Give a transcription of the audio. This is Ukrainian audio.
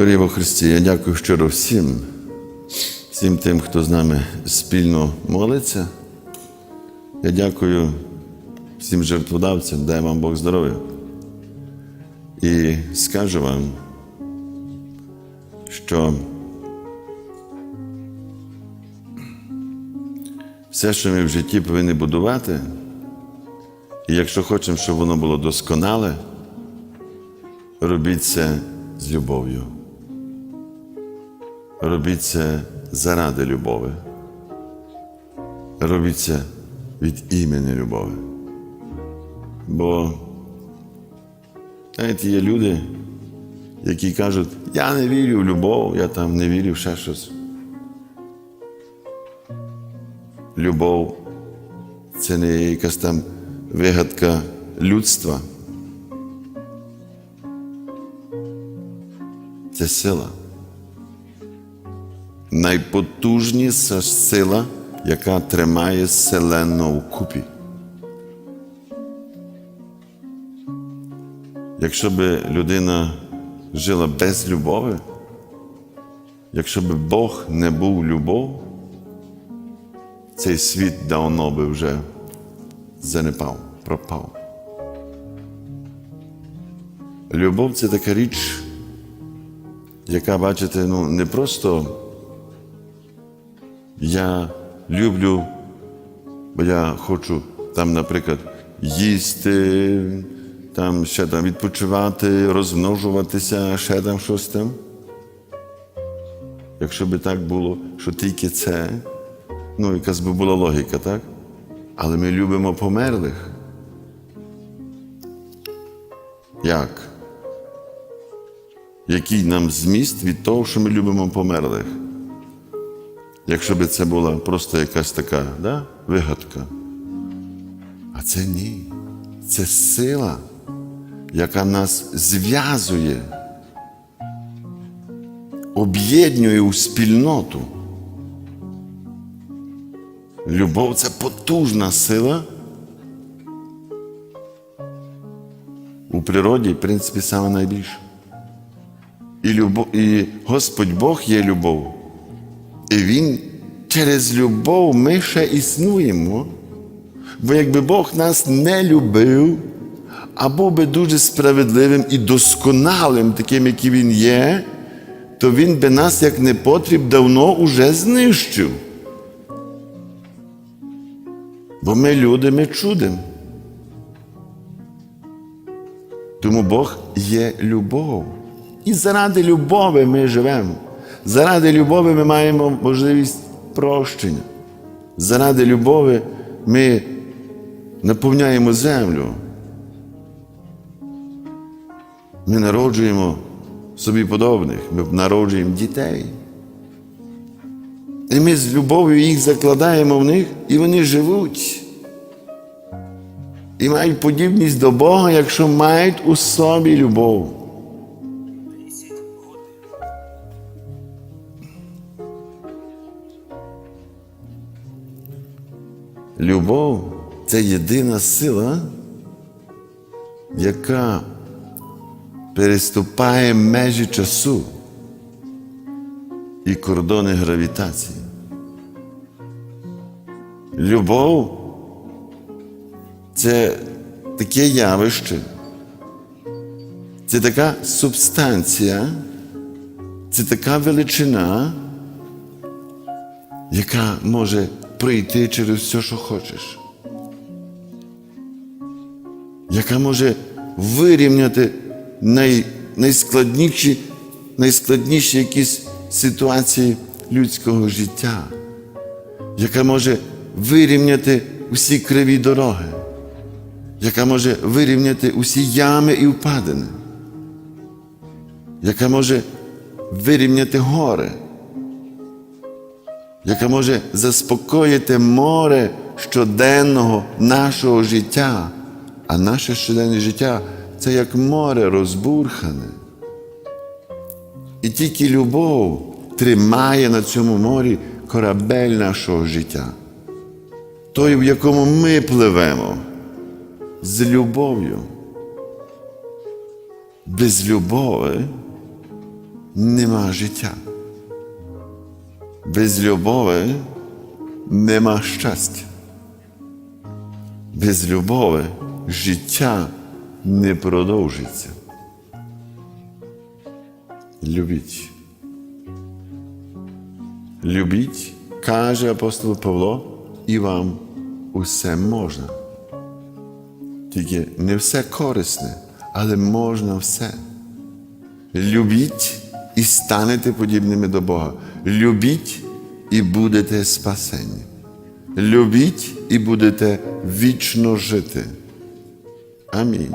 Дорогі во Христі, я дякую щиро всім, всім тим, хто з нами спільно молиться. Я дякую всім жертводавцям, дай вам Бог здоров'я. І скажу вам, що все, що ми в житті повинні будувати, і якщо хочемо, щоб воно було досконале, робіть це з любов'ю. Робіть це заради любові. Робіть це від імені любові. Бо, знаєте, є люди, які кажуть, я не вірю в любов, я там не вірю в ще щось. Любов це не якась там вигадка людства. Це сила. Найпотужніша сила, яка тримає селену вкупі. Якщо б людина жила без любові, якщо б Бог не був любов, цей світ давно би вже занепав, пропав. Любов це така річ, яка, бачите, ну, не просто я люблю, бо я хочу там, наприклад, їсти, там ще там відпочивати, розмножуватися, ще там щось там. Якщо би так було, що тільки це, ну, якась би була логіка, так? Але ми любимо померлих. Як? Який нам зміст від того, що ми любимо померлих? Якщо б це була просто якась така да, вигадка. А це ні. Це сила, яка нас зв'язує, об'єднує у спільноту. Любов це потужна сила. У природі, в принципі, саме найбільше. І, любов, і Господь Бог є любов. І Він через любов ми ще існуємо. Бо якби Бог нас не любив, а був би дуже справедливим і досконалим, таким, який Він є, то Він би нас, як непотріб, давно уже знищив. Бо ми люди, ми чудимо. Тому Бог є любов. І заради любові ми живемо. Заради любові ми маємо можливість прощення. Заради любові ми наповняємо землю. Ми народжуємо собі подобних, ми народжуємо дітей. І ми з любов'ю їх закладаємо в них, і вони живуть. І мають подібність до Бога, якщо мають у собі любов. Любов це єдина сила, яка переступає межі часу і кордони гравітації. Любов це таке явище, це така субстанція, це така величина, яка може пройти через все, що хочеш, яка може вирівняти най, найскладніші, найскладніші якісь ситуації людського життя, яка може вирівняти усі криві дороги, яка може вирівняти усі ями і впадини, яка може вирівняти гори яка може заспокоїти море щоденного нашого життя. А наше щоденне життя це як море розбурхане. І тільки любов тримає на цьому морі корабель нашого життя, той, в якому ми пливемо, з любов'ю. Без любові нема життя. Без любові нема щастя. Без любові життя не продовжиться. Любіть. Любіть, каже апостол Павло, і вам усе можна. Тільки не все корисне, але можна все. Любіть і станете подібними до Бога. Любіть і будете спасені. Любіть і будете вічно жити. Амінь.